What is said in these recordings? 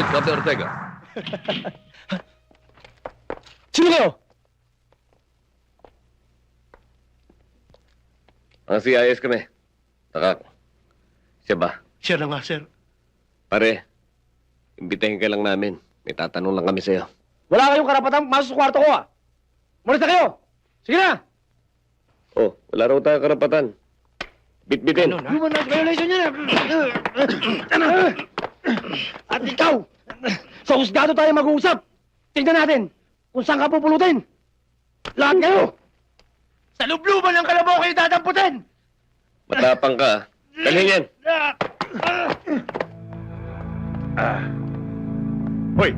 Good, Captain Ortega. Sino kayo? Ang CIS kami. Taka. Siya ba? Siya na nga, sir. Pare, imbitahin ka lang namin. May tatanong lang kami sa'yo. Wala kayong karapatang masok sa kwarto ko, ah. Mulis na kayo. Sige na. Oh, wala raw tayo karapatan. Bitbitin. Human rights violation yan. ah. At ikaw, sa husgado tayo mag-uusap. Tingnan natin kung saan ka pupulutin. Lahat kayo. Sa lubluban ng kalabaw kayo dadamputin. Matapang ka. ah. Dalhin yan. Hoy!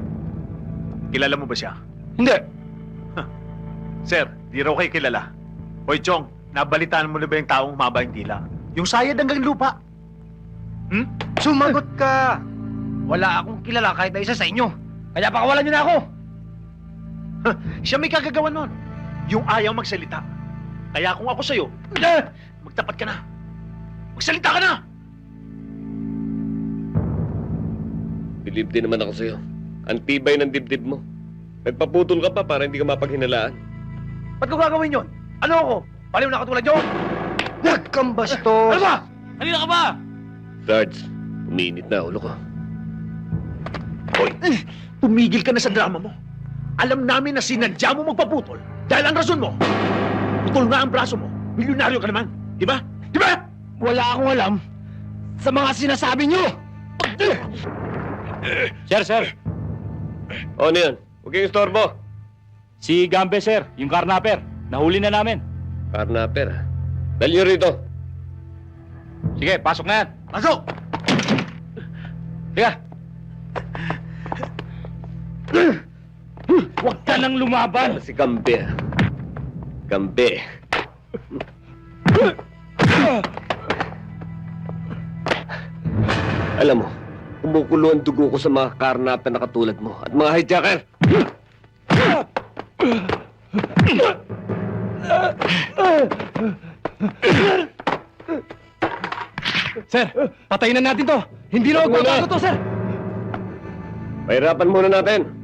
Kilala mo ba siya? Hindi. Sir, di raw kayo kilala. Hoy, Chong, nabalitaan mo na ba yung taong humaba yung tila? Yung sayad hanggang lupa. Hmm? Sumagot ka. Wala akong kilala kahit na isa sa inyo. Kaya pakawalan niyo na ako. Siya may kagagawa nun. Yung ayaw magsalita. Kaya kung ako sa'yo, magtapat ka na. Magsalita ka na! Believe din naman ako sa'yo. Ang tibay ng dibdib mo. Nagpaputol ka pa para hindi ka mapaghinalaan. Ba't ko gagawin yun? Ano ako? Paliw na katulad nyo? Huwag kang bastos! Ano ba? Halina ka ba? Sarge, umiinit na ulo ko. Hoy, tumigil ka na sa drama mo. Alam namin na sinadya mo magpaputol dahil ang rason mo, putol nga ang braso mo. Milyonaryo ka naman. Di ba? Di ba? Wala akong alam sa mga sinasabi nyo! Sir, sir. O, ano yan? Huwag kayong istorbo. Si Gambe, sir. Yung carnapper. Nahuli na namin. Carnapper, ha? Dali nyo rito. Sige, pasok na yan. Pasok! Sige. Huwag ka nang lumaban. Si Gambe? Gambe. Alam mo, kumukulo ang dugo ko sa mga karnapper na katulad mo at mga hijacker. Sir, patayin na natin to! Hindi na magbabago to, sir! Pahirapan muna natin.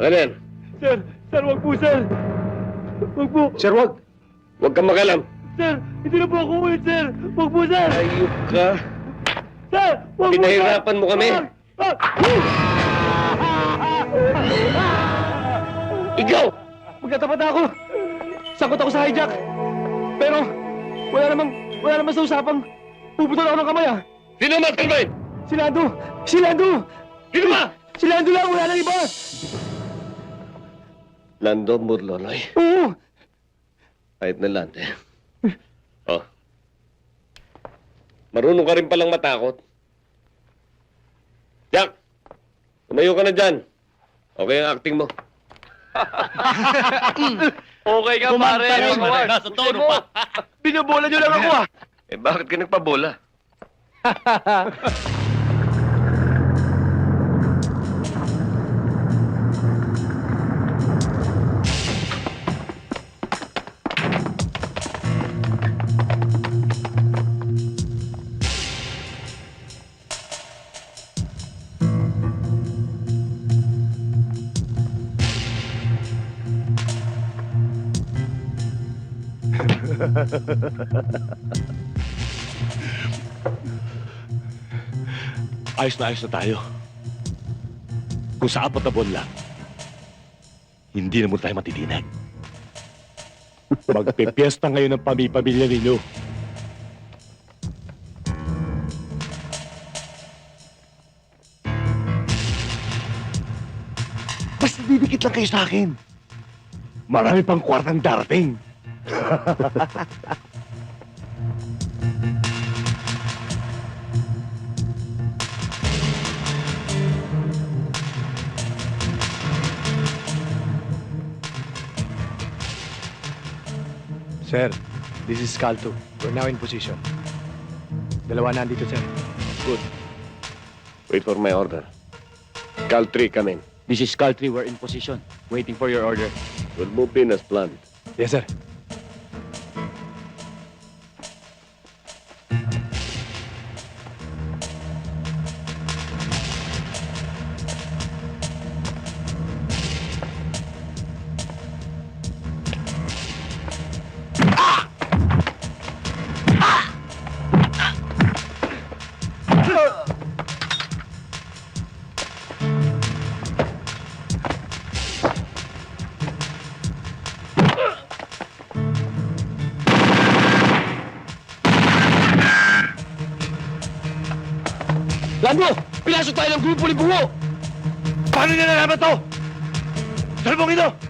Ano yan? Sir, sir, wag po, sir! Wag po! Sir, wag. Huwag kang magalam. Sir, hindi na po ako ulit, sir! Wag po, sir! Ayok ka. Sir, wag Pinahirapan mo kami. Ikaw! Magkatapat ako! Sakot ako sa hijack! Pero, wala namang, wala namang sa usapang puputol ako ng kamay, ah! Sino mas kalmain? Si Lando! Si Lando! Sino ba? Si Lando lang! Wala nang iba! Lando Murlonoy. Oo! Kahit na Lando. Oh. Marunong ka rin palang matakot. Jack! Tumayo ka na dyan. Okay ang acting mo. Okay ka, pare. Nasa tono pa. Binabola niyo lang ako, ah! Eh bakit ka nagpabola? Ayos na ayos na tayo. Kung sa apat na buwan lang, hindi na mo tayo matitinag. Magpipiesta ngayon ng pamipamilya ninyo. Basta didikit lang kayo sa akin. Marami pang kwartang darating. Sir, this is Calto. We're now in position. Dalawa na andito, sir. Wait for my order. Cal 3, come in. This is Cal 3. We're in position. Waiting for your order. We'll move in as planned. Yes, sir. Tandaan mo! Pinasok tayo ng grupo ni Bungo! Paano niya nalaman to? Salmong ito!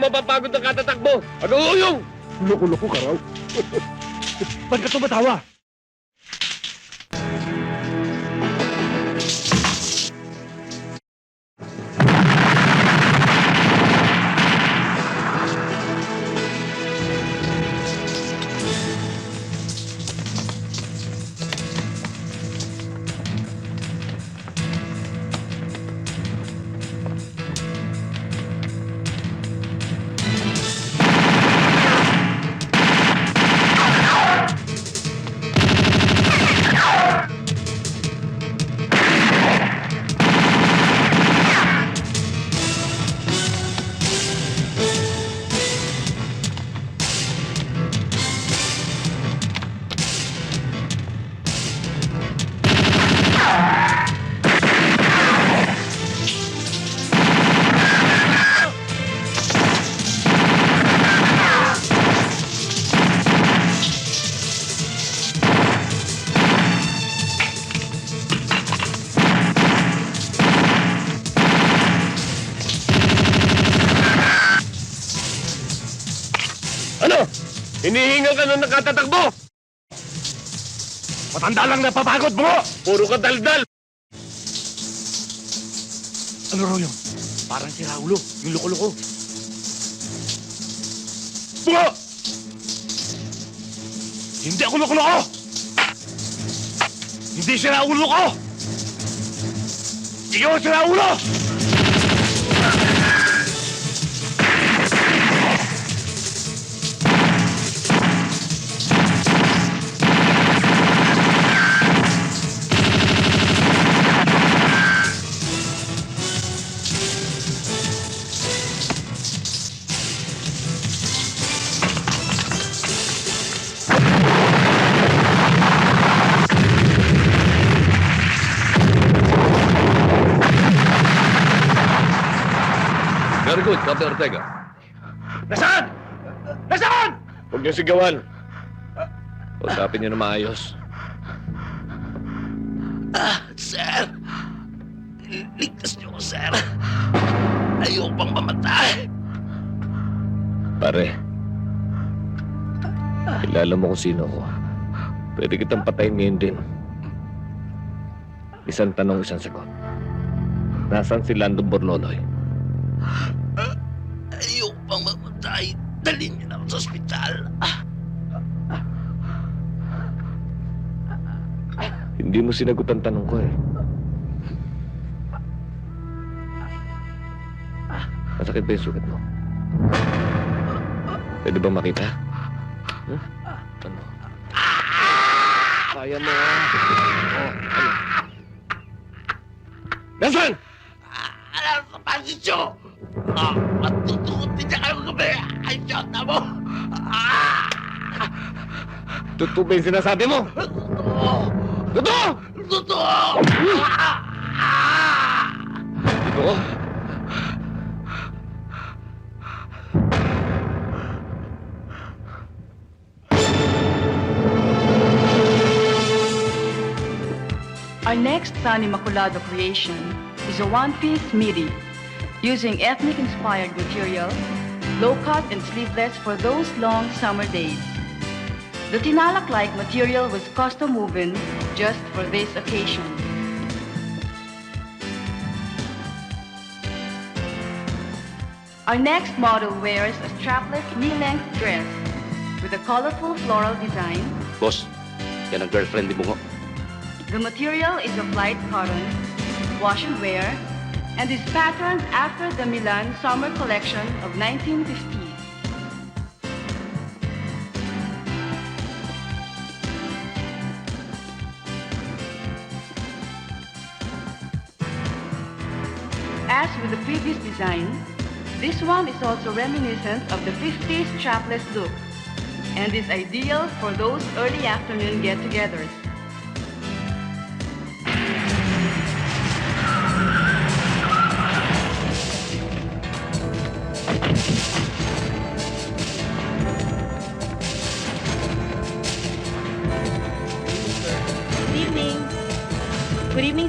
Mapapagod ng katatakbo. Ano yung? Loko-loko ka raw. Ba't ka tumatawa? Hinihingal ka na ng katatakbo. Matanda lang napapagod mo! Puro ka daldal. Ano raw yun? Parang si Raulo, yung loko-loko. Bungo! Hindi ako loko-loko! Hindi si Raulo ko! Ikaw si Raulo! Very good, Papi Ortega. Nasaan? Nasaan? Huwag niyo sigawan. Usapin niyo na maayos. Sir! Ligtas niyo ko, sir! Ayoko pang mamatay! Pare, kilala mo kung sino ko. Pwede kitang patayin ngayon din. Isang tanong, isang sagot. Nasaan si Lando Borloloy? Dalhin niyo na ako sa ospital! Hindi mo sinagot ang tanong ko eh. Masakit ba yung sugat mo? Pwede ba makita? Huh? Ano? Kaya mo ah. Oh, ano? Nasaan? Alam sa pasisyo! Ah, matutukot din niya kayo gabi! Ay, Diyos na mo! Ah! Totoo ba yung sinasabi mo? Totoo! Totoo! Totoo! Ah! Ah! Totoo? Our next San Immaculado creation is a one-piece midi using ethnic-inspired materials, low-cut and sleeveless for those long summer days. The tinalak-like material was custom woven just for this occasion. Our next model wears a strapless knee-length dress with a colorful floral design. Boss, yan ang girlfriend ni Bungo. The material is of light cotton, wash and wear, and is patterned after the Milan summer collection of 1950s. As with the previous design, this one is also reminiscent of the 50s strapless look and is ideal for those early afternoon get-togethers.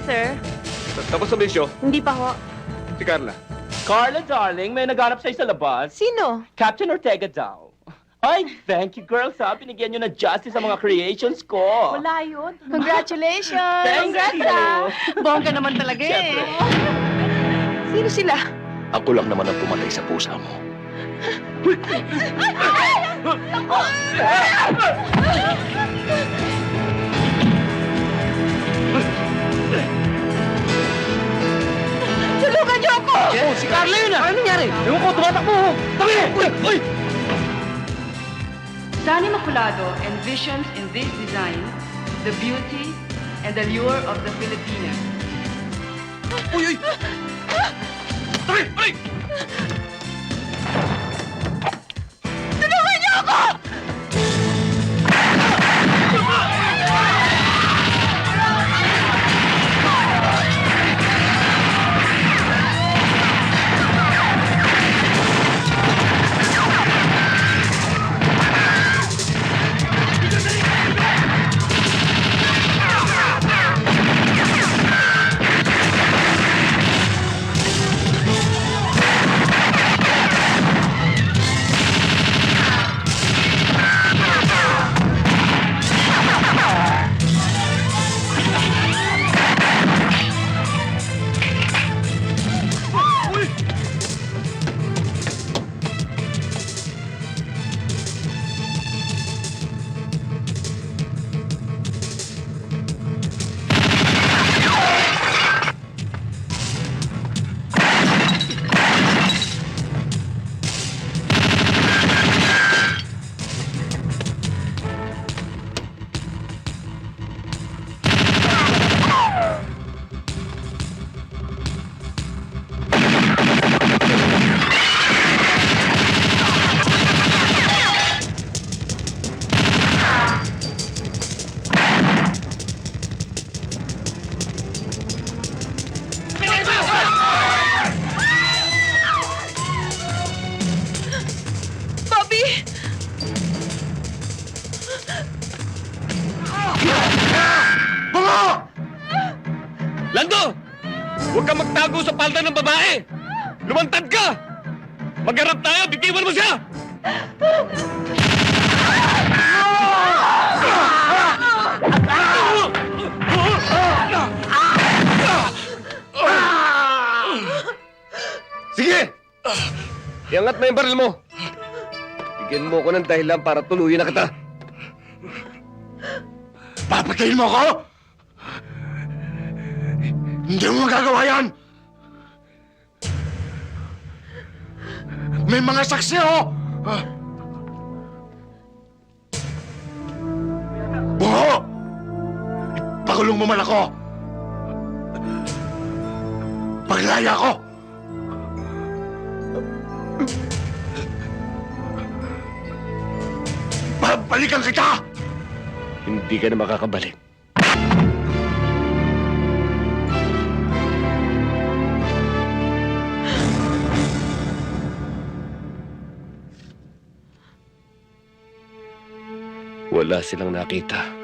Sir. Tapos sa bisyo, Hindi pa ho. si Carla. Carla, darling, may naghanap sa'yo sa labas. Sino? Captain Ortega daw. Ay, thank you, girls, ha. Binigyan nyo na justice sa mga creations ko. Wala yun. Congratulations! Thank Congrats, you. ah. Bongga naman talaga eh. Siyempre. Sino sila? Ako lang naman ang pumatay sa pusa mo. Tulungan Oh, si Carla yun ah! Ano nangyari? Ewan ko, tumatakbo! oh. Tabi! Uy! Uy! Sani Maculado envisions in this design the beauty and allure of the Filipina. Uy, uy! Tabi! Tabi! Babae! Lumantad ka! Magharap tayo, bitiwan mo siya! Sige! Iangat mo yung baril mo! Bigyan mo ko ng dahilan para tuluyin na kita! Papatayin mo ako? Hindi mo magagawa yan! May mga saksi ako! Ah. Bungo! Ipakulong mo man ako! Paglaya ko! Babalikan kita! Hindi ka na makakabalik. Wala silang nakita.